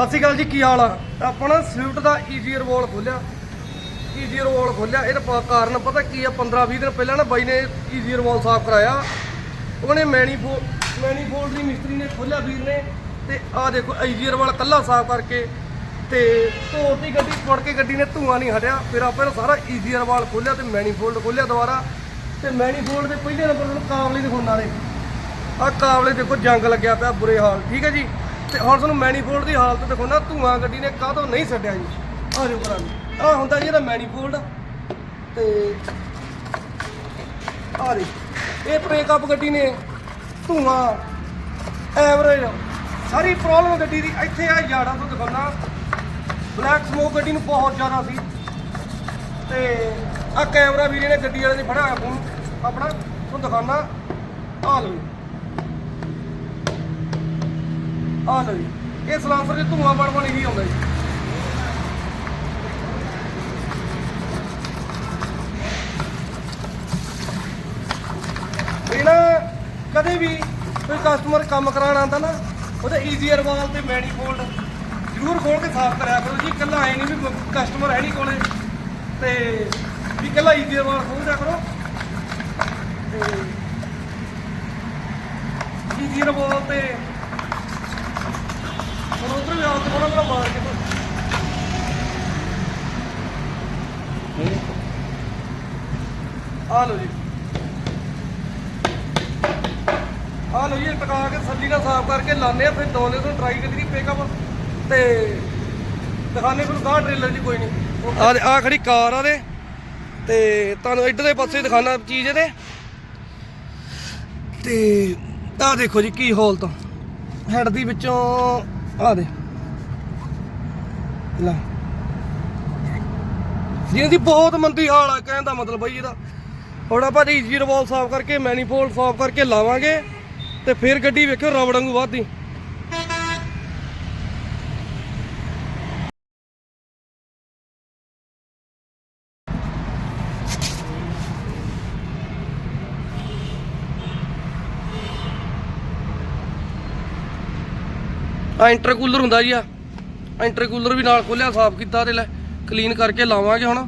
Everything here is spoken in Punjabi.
ਸਤਿ ਸ਼੍ਰੀ ਅਕਾਲ ਜੀ, ਕੀ ਹਾਲ ਆ? ਆਪਾਂ ਨਾ ਸਵਿਫਟ ਦਾ ਈਜ਼ੀਅਰ ਵਾਲ ਖੋਲਿਆ। ਈਜ਼ੀਅਰ ਵਾਲ ਖੋਲਿਆ। ਇਹਦਾ ਕਾਰਨ ਪਤਾ ਕੀ ਆ? 15 20 ਦਿਨ ਪਹਿਲਾਂ ਨਾ ਬਾਈ ਨੇ ਈਜ਼ੀਅਰ ਵਾਲ ਸਾਫ਼ ਕਰਾਇਆ। ਉਹਨੇ ਮੈਨੀਫੋਲ ਮੈਨੀਫੋਲਡ ਦੀ ਮਿਸਤਰੀ ਨੇ ਖੋਲਿਆ ਵੀਰ ਨੇ। ਤੇ ਆਹ ਦੇਖੋ ਈਜ਼ੀਅਰ ਵਾਲ ਕੱਲਾ ਸਾਫ਼ ਕਰਕੇ ਤੇ ਧੋਤੀ ਗੱਡੀ, ਫੜ ਕੇ ਗੱਡੀ ਨੇ ਧੂਆਂ ਨਹੀਂ ਹਟਿਆ। ਫਿਰ ਆਪਾਂ ਇਹਦਾ ਸਾਰਾ ਈਜ਼ੀਅਰ ਵਾਲ ਖੋਲਿਆ ਤੇ ਮੈਨੀਫੋਲਡ ਖੋਲਿਆ ਦੁਬਾਰਾ। ਤੇ ਮੈਨੀਫੋਲਡ ਦੇ ਪਹਿਲੇ ਨੰਬਰ ਨੂੰ ਕਾਬਲੀ ਦਿਖਾਉਣ ਵਾਲੇ। ਆਹ ਕਾਬਲੇ ਦੇਖੋ, ਜੰਗ ਲੱਗਿਆ ਪਿਆ ਬੁਰੇ ਹਾਲ। ਠੀਕ ਹੈ ਜੀ? ਤੇ ਹੁਣ ਤੁਹਾਨੂੰ ਮੈਨੀਫੋਲਡ ਦੀ ਹਾਲਤ ਦੇਖੋ ਨਾ ਧੂਆਂ ਗੱਡੀ ਨੇ ਕਾਹਤੋਂ ਨਹੀਂ ਛੱਡਿਆ ਜੀ? ਆਹ ਜੋ। ਕਰਾਂ ਆਹ ਹੁੰਦਾ ਜੀ ਇਹਦਾ ਮੈਨੀਫੋਲਡ ਤੇ ਆ ਦੇ ਇਹ ਬ੍ਰੇਕਅਪ ਗੱਡੀ ਨੇ ਧੂਆਂ ਐਵਰੇਜ ਸਾਰੀ ਪ੍ਰੋਬਲਮ ਗੱਡੀ ਦੀ। ਇੱਥੇ ਆ ਯਾੜਾ ਤੋਂ ਦਿਖਾਉਣਾ। ਬਲੈਕ ਸਮੋਕ ਗੱਡੀ ਨੂੰ ਬਹੁਤ ਜ਼ਿਆਦਾ ਸੀ। ਤੇ ਆ ਕੈਮਰਾ ਵੀਰੇ ਨੇ ਗੱਡੀ ਵਾਲੇ ਨੇ ਫੜਾ ਹੋਇਆ ਫੋਨ ਆਪਣਾ, ਤੁਹਾਨੂੰ ਦਿਖਾਉਣਾ। ਆ ਲਓ ਜੀ ਆਹ ਲਓ ਜੀ। ਇਹ ਸਲਾਂਸਰ ਦੇ ਧੂਆਂ ਬਣ ਬਣ ਹੀ ਆਉਂਦਾ ਜੀ। ਇਹ ਨਾ, ਕਦੇ ਵੀ ਕੋਈ ਕਸਟਮਰ ਕੰਮ ਕਰਾਉਣ ਆਉਂਦਾ ਨਾ, ਉਹਦੇ ਈਜ਼ੀਅਰ ਵਾਲ ਤੇ ਮੈਨੀਫੋਲਡ ਜ਼ਰੂਰ ਖੋਲ ਕੇ ਸਾਫ਼ ਕਰਿਆ ਕਰੋ ਜੀ। ਇਕੱਲਾ ਐ ਨਹੀਂ ਵੀ ਕਸਟਮਰ ਹੈ ਨਹੀਂ ਕੋਲੇ। ਤੇ ਵੀ ਇਕੱਲਾ ਈਜ਼ੀਅਰ ਵਾਲ ਖੋਲ ਦਿਆ ਕਰੋ। ਤੇ ਈਜ਼ੀਅਰ ਵਾਲ ਤੇ ਹੁਣ ਉਧਰ ਵੀ ਆਉਂਦੇ ਥੋੜਾ ਬੜਾ ਮਾਰ ਕੇ। ਆ ਲਓ ਜੀ। ਆ ਲਓ ਜੀ, ਇਹ ਟਕਾ ਕੇ ਸੱਲੀ ਨਾਲ ਸਾਫ਼ ਕਰਕੇ ਲਾਉਂਦੇ ਆ, ਫਿਰ ਦੋਨੇ ਤੋਂ ਟਰਾਈ ਕਰੀ ਪਿਕਅਪ ਤੇ ਦਿਖਾਣੇ ਫਿਰ ਗਾਹ ਟ੍ਰੇਲਰ ਦੀ ਕੋਈ ਨਹੀਂ। ਆ ਆ ਖੜੀ ਕਾਰ ਆ ਦੇ ਤੇ ਤੁਹਾਨੂੰ ਇੱਧਰਲੇ ਪਾਸੇ ਦਿਖਾਣਾ ਚੀਜ਼ ਇਹਦੇ। ਤੇ ਆਹ ਦੇਖੋ ਜੀ, ਕੀ ਹਾਲਤ ਹੈਡ ਦੀ ਵਿੱਚੋਂ ਆ ਦੇ। ਲੈ। ਜਿਹਦੀ ਬਹੁਤ ਮੰਦੀ ਹਾਲ ਆ, ਕਹਿਣ ਦਾ ਮਤਲਬ ਬਈ ਇਹਦਾ। ਹੁਣ ਆਪਾਂ ਈਜੀ ਰਿਵੋਲਵ ਸਾਫ਼ ਕਰਕੇ ਮੈਨੀਫੋਲਡ ਸਾਫ਼ ਕਰਕੇ ਲਾਵਾਂਗੇ ਤੇ ਫਿਰ ਗੱਡੀ ਵੇਖਿਓ ਰਬੜ ਵਾਂਗੂ ਵੱਧਦੀ। ਆ ਇੰਟਰਕੂਲਰ ਹੁੰਦਾ ਜੀ ਆ। ਇੰਟਰਕੂਲਰ ਵੀ ਨਾਲ ਖੋਲਿਆ, ਸਾਫ਼ ਕੀਤਾ ਤੇ ਲੈ ਕਲੀਨ ਕਰਕੇ ਲਾਵਾਂਗੇ ਹੁਣ।